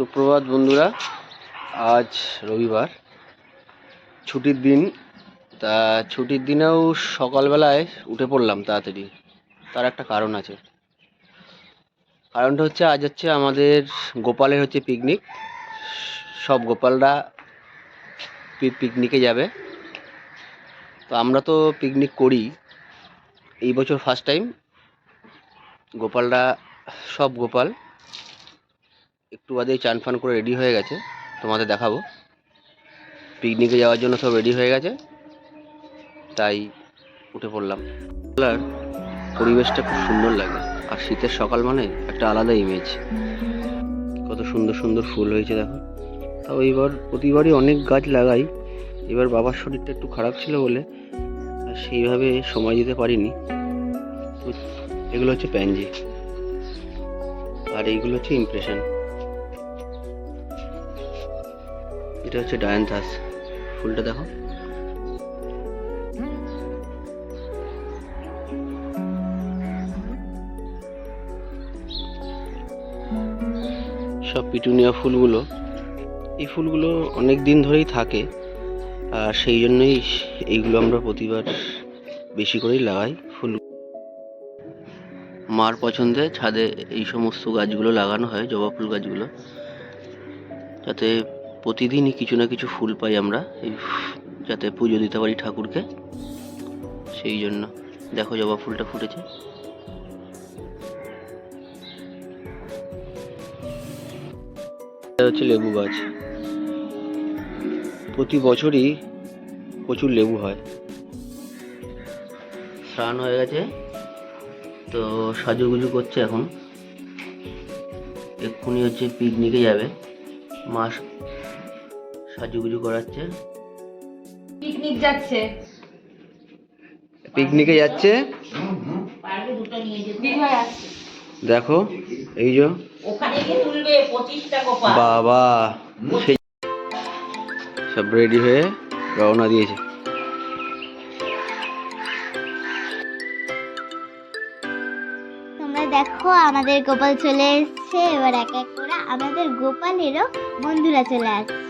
বন্ধুরা, আজ রবিবার। ছুটির দিন, তা ছুটির দিনেও সকালবেলায় উঠে পড়লাম তাড়াতাড়ি। তার একটা কারণ আছে। কারণটা হচ্ছে, আজ হচ্ছে আমাদের গোপালের হচ্ছে পিকনিক সব গোপালরা পিকনিকে যাবে। তো আমরা তো পিকনিক করি। এই বছর ফার্স্ট টাইম গোপালরা, সব গোপাল একটু বাদেই চান ফান করে রেডি হয়ে গেছে, তোমাদের দেখাবো। পিকনিকে যাওয়ার জন্য সব রেডি হয়ে গেছে, তাই উঠে পড়লাম। আর পরিবেশটা খুব সুন্দর লাগে, আর শীতের সকাল মানে একটা আলাদা ইমেজ কত সুন্দর সুন্দর ফুল হয়েছে দেখো। তাও এইবার, প্রতিবারই অনেক গাছ লাগাই, এবার বাবার শরীরটা একটু খারাপ ছিল বলে সেইভাবে সময় দিতে পারিনি। এগুলো হচ্ছে প্যানজি, আর এইগুলো হচ্ছে ইমপ্রেশন এটা হচ্ছে ডায়ান্থাস ফুলটা দেখো। সব পিটুনিয়া ফুলগুলো, এই ফুলগুলো অনেক দিন ধরেই থাকে, আর সেই জন্যই এইগুলো আমরা প্রতিবার বেশি করেই লাগাই ফুল। মার পছন্দে ছাদে এই সমস্ত গাছগুলো লাগানো হয়, জবা ফুল গাছগুলো। যাতে প্রতিদিনই কিছু না কিছু ফুল পাই আমরা, এই যাতে পুজো দিতে পারি ঠাকুরকে। সেই জন্য দেখো জবা ফুলটা ফুটেছে। হচ্ছে লেবু গাছ। প্রতি বছরই প্রচুর লেবু হয়। স্নান হয়ে গেছে, তো সাজুগুজু করছে এখন। এক্ষুনি হচ্ছে পিকনিকে যাবে। মা সাজুগুজু করাচ্ছে। পিকনিক যাচ্ছে। পিকনিকে যাচ্ছে। দেখো এই যে। ওখানে গিয়ে তুলবে পঁচিশটা কোপা বাবা সেই সব রেডি হয়ে রওনা দিয়েছে। তোমরা দেখো আমাদের গোপাল চলে এসছে। এবার এক এক করে আমাদের গোপালেরও বন্ধুরা চলে আসছে।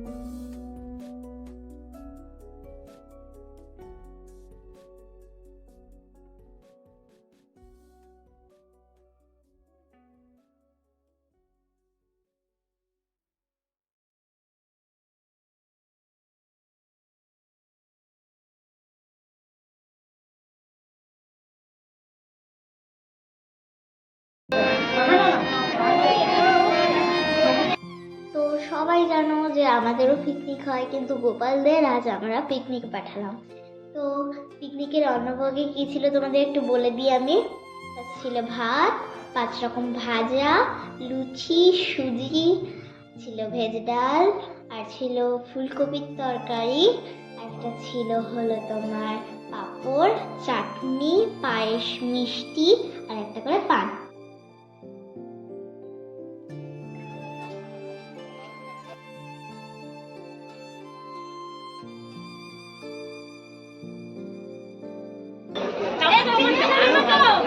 জানো যে আমাদেরও পিকনিক হয়, কিন্তু গোপালদের আজ আমরা পিকনিক পাঠালাম। তো পিকনিকের অন্নভোগে কী ছিল তোমাদের একটু বলে দিই আমি? ছিল ভাত, পাঁচ রকম ভাজা, লুচি, সুজি, ছিল ভেজ ডাল, আর ছিল ফুলকপির তরকারি, একটা ছিল হলো তোমার পাঁপড়, চাটনি, পায়েস মিষ্টি, আর একটা করে পান।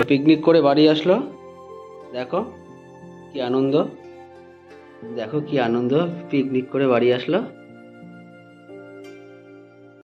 পিকনিক করে বাড়ি আসলো। দেখো কি আনন্দ। দেখো কি আনন্দ পিকনিক করে বাড়ি আসলো।